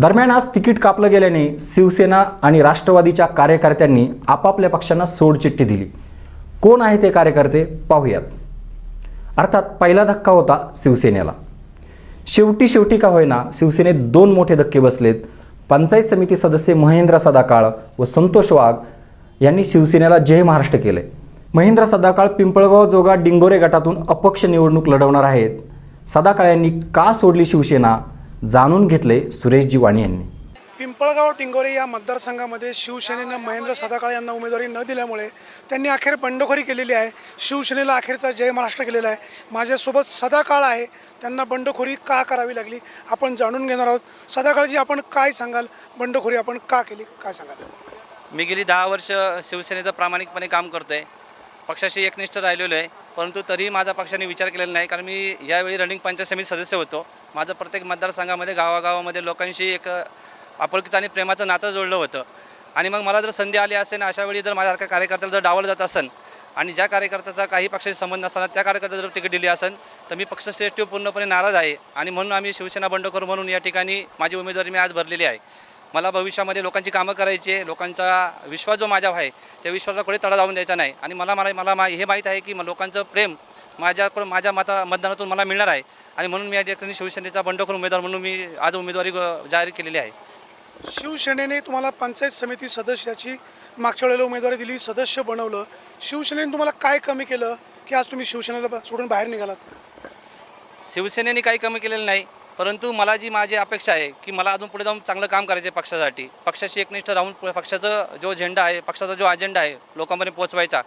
दरम्यान आज तिकीट कापलं गेल्याने शिवसेना आणि राष्ट्रवादीच्या कार्यकर्त्यांनी आपापल्या पक्षांना सोडचिठ्ठी दिली. कोण आहे ते कार्यकर्ते पाहूयात. अर्थात पहिला धक्का होता शिवसेनेला. शेवटी शेवटी का होईना शिवसेनेत दोन मोठे धक्के बसलेत. पंचायत समिती सदस्य महेंद्र सदाकाळ व संतोष वाघ यांनी शिवसेनेला जय महाराष्ट्र केले. महेंद्र सदाकाळ पिंपळगाव जोगा डिंगोरे गटातून अपक्ष निवडणूक लढवणार आहेत. सदाकाळ यांनी का सोडली शिवसेना? जाणून घेतले सुरेशजी वाणी यांनी. पिंपळगाव टिंगोरे या मतदारसंघामध्ये शिवसेनेनं महेंद्र सदाकाळ यांना उमेदवारी न दिल्यामुळे त्यांनी अखेर बंडखोरी केलेली आहे. शिवसेनेला अखेरचा जय महाराष्ट्र केलेला आहे. माझ्यासोबत सदाकाळ आहे. त्यांना बंडखोरी का करावी लागली? आपण जाणून घेणार आहोत. सदाकाळजी आपण काय सांगाल? बंडखोरी आपण का केली? काय सांगाल? मी गेली दहा वर्ष शिवसेनेचं प्रामाणिकपणे काम करतो आहे पक्षाशी एकनिष्ठ राहिलेलो आहे. परंतु तरीही माझा पक्षाने विचार केलेला नाही कारण मी यावेळी रनिंग पंचायत समिती सदस्य होतो. माझं प्रत्येक मतदारसंघामध्ये गावागावामध्ये लोकांशी एक आपुलकीचं आणि प्रेमाचं नातं जोडलं होतं. आणि मग मला जर संधी आली असेल अशा वेळी जर माझ्यासारख्या कार्यकर्त्याला जर डावलं जात असेल आणि ज्या कार्यकर्त्याचा काही पक्षाशी संबंध नसताना त्या कार्यकर्त्याला जर तिकीट दिली असेल तर मी पक्षश्रेष्ठी पूर्णपणे नाराज आहे. आणि म्हणून आम्ही शिवसेना बंडखोर म्हणून या ठिकाणी माझी उमेदवारी मी आज भरलेली आहे. मला भविष्यामध्ये लोकांची कामं करायची आहे लोकांचा विश्वास जो माझ्यावर आहे त्या विश्वासाला कोणी तडा जाऊन द्यायचा नाही. आणि मला मला मला मा- हे माहीत आहे की लोकांचं प्रेम माझ्याकडून माझ्या मता मतदानातून मला मिळणार आहे. आणि म्हणून मी या ठिकाणी शिवसेनेचा बंडखोर उमेदवार म्हणून मी आज उमेदवारी जाहीर केलेली आहे. शिवसेनेने तुम्हाला पंचायत समिती सदस्याची मागच्या वेळेला उमेदवारी दिली सदस्य बनवलं. शिवसेनेने तुम्हाला काय कमी केलं की आज तुम्ही शिवसेनेला सोडून बाहेर निघालात? शिवसेनेने काही कमी केलेलं नाही. परंतु मला जी माझी अपेक्षा आहे की मला अजून पुढे जाऊन चांगलं काम करायचं पक्षासाठी पक्षाशी एकनिष्ठ राहून पुढे पक्षाचा जो झेंडा आहे पक्षाचा जो अजेंडा आहे लोकांपर्यंत पोहोचवायचा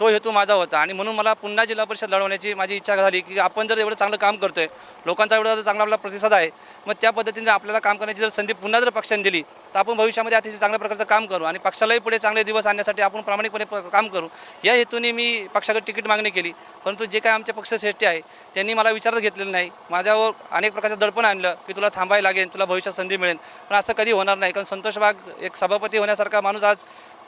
तो हेतू माझा होता. आणि म्हणून मला पुन्हा जिल्हा परिषद लढवण्याची माझी इच्छा झाली की आपण जर एवढं चांगलं काम करतोय लोकांचा एवढा जर चांगला आपला प्रतिसाद आहे मग त्या पद्धतीने जर आपल्याला काम करण्याची जर संधी पुन्हा जर पक्षाने दिली तर आपण भविष्यामध्ये अतिशय चांगल्या प्रकारचं काम करू आणि पक्षालाही पुढे चांगले दिवस आणण्यासाठी आपण प्रामाणिकपणे काम करू. या हेतूने मी पक्षाकडे तिकीट मागणी केली. परंतु जे काय आमचे पक्षश्रेष्ठी आहे त्यांनी मला विचारच घेतलेलं नाही. माझ्यावर अनेक प्रकारचं दडपण आणलं की तुला थांबायला लागेल तुला भविष्यात संधी मिळेल. पण असं कधी होणार नाही. कारण संतोष बाग एक सभापती होण्यासारखा माणूस आज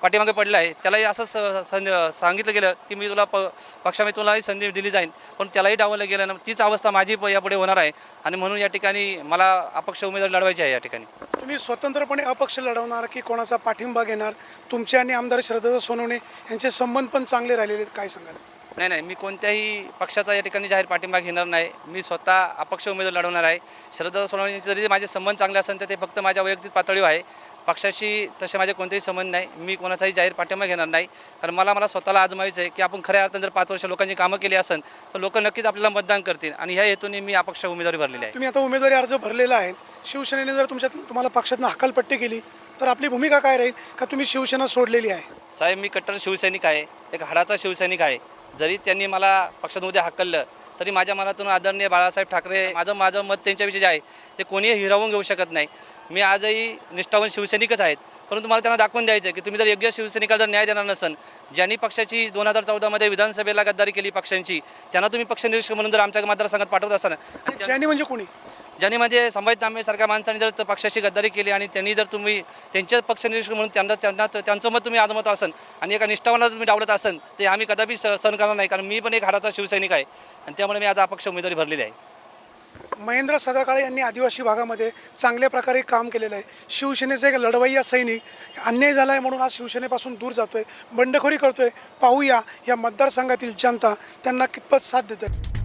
पाठीमागे पडला आहे. त्यालाही असंच स- संधी सांगितलं गेलं की मी तुला प पक्षामध्ये तुलाही संधी दिली जाईल. पण त्यालाही डावलं गेलं ना तीच अवस्था माझी प- यापुढे होणार आहे. आणि म्हणून या ठिकाणी मला अपक्ष उमेदवार लढवायची आहे या ठिकाणी. तुम्ही स्वतंत्रपणे अपक्ष लढवणार की कोणाचा पाठिंबा घेणार? तुमचे आणि आमदार श्रद्धा सोनवणे यांचे संबंध पण चांगले राहिलेले आहेत. काय सांगाल? नाही नाही मी कोणत्याही पक्षाचा या ठिकाणी जाहीर पाठिंबा घेणार नाही. मी स्वतः अपक्ष उमेदवार लढवणार आहे. शरद सोनवणे जरी माझे संबंध चांगले असेल तर ते फक्त माझ्या वैयक्तिक पातळीवर आहे. पक्षाशी तसे माझे कोणतेही संबंध नाही. मी कोणाचाही जाहीर पाठिंबा घेणार नाही. कारण मला मला स्वतःला आजमायचं आहे की आपण खऱ्या अर्थाने जर पाच वर्ष लोकांची कामं केली असेल तर लोक नक्कीच आपल्याला मतदान करतील. आणि ह्या हेतूने मी अपक्ष उमेदवारी भरलेली आहे. तुम्ही आता उमेदवारी अर्ज भरलेला आहे. शिवसेनेने जर तुमच्या तुम्हाला पक्षातून हकालपट्टी केली तर आपली भूमिका काय राहील? का तुम्ही शिवसेना सोडलेली आहे? साहेब मी कट्टर शिवसैनिक आहे. एक हाडाचा शिवसैनिक आहे. जरी त्यांनी मला पक्षातून हाकललं तरी माझ्या मनातून आदरणीय बाळासाहेब ठाकरे माझं माझं मत त्यांच्याविषयी जे आहे ते कोणीही हिरावून घेऊ शकत नाही. मी आजही निष्ठावून शिवसैनिकच आहेत परंतु मला त्यांना दाखवून द्यायचं आहे की तुम्ही जर योग्य शिवसैनिकाला जर न्याय देणार नसन ज्यांनी पक्षाची दोन हजार चौदामध्ये विधानसभेला गद्दारी केली पक्षांची त्यांना तुम्ही पक्ष निरीक्षक म्हणून जर आमच्या मतदारसंघात पाठवत असाल ज्यांनी म्हणजे कोणी? ज्यांनी म्हणजे संभाजी तांबेसारख्या माणसाने जर पक्षाशी गद्दारी केली आणि त्यांनी जर तुम्ही त्यांच्या पक्षनिरीक्षक म्हणून त्यांना त्यांना त्यांचं मत तुम्ही आजमत असन आणि एका निष्ठावाला तुम्ही डावलत असन ते आम्ही कदापि स- सहन करणार नाही. कारण मी पण एक हाडाचा शिवसैनिक आहे आणि त्यामुळे मी आज अपक्ष उमेदवारी भरलेली आहे. महेंद्र सदाकाळे यांनी आदिवासी भागामध्ये चांगल्या प्रकारे काम केलेलं आहे. शिवसेनेचा एक लढवय्या सैनिक अन्याय झाला आहे म्हणून आज शिवसेनेपासून दूर जातोय बंडखोरी करतोय. पाहूया या मतदारसंघातील जनता त्यांना कितपत साथ देते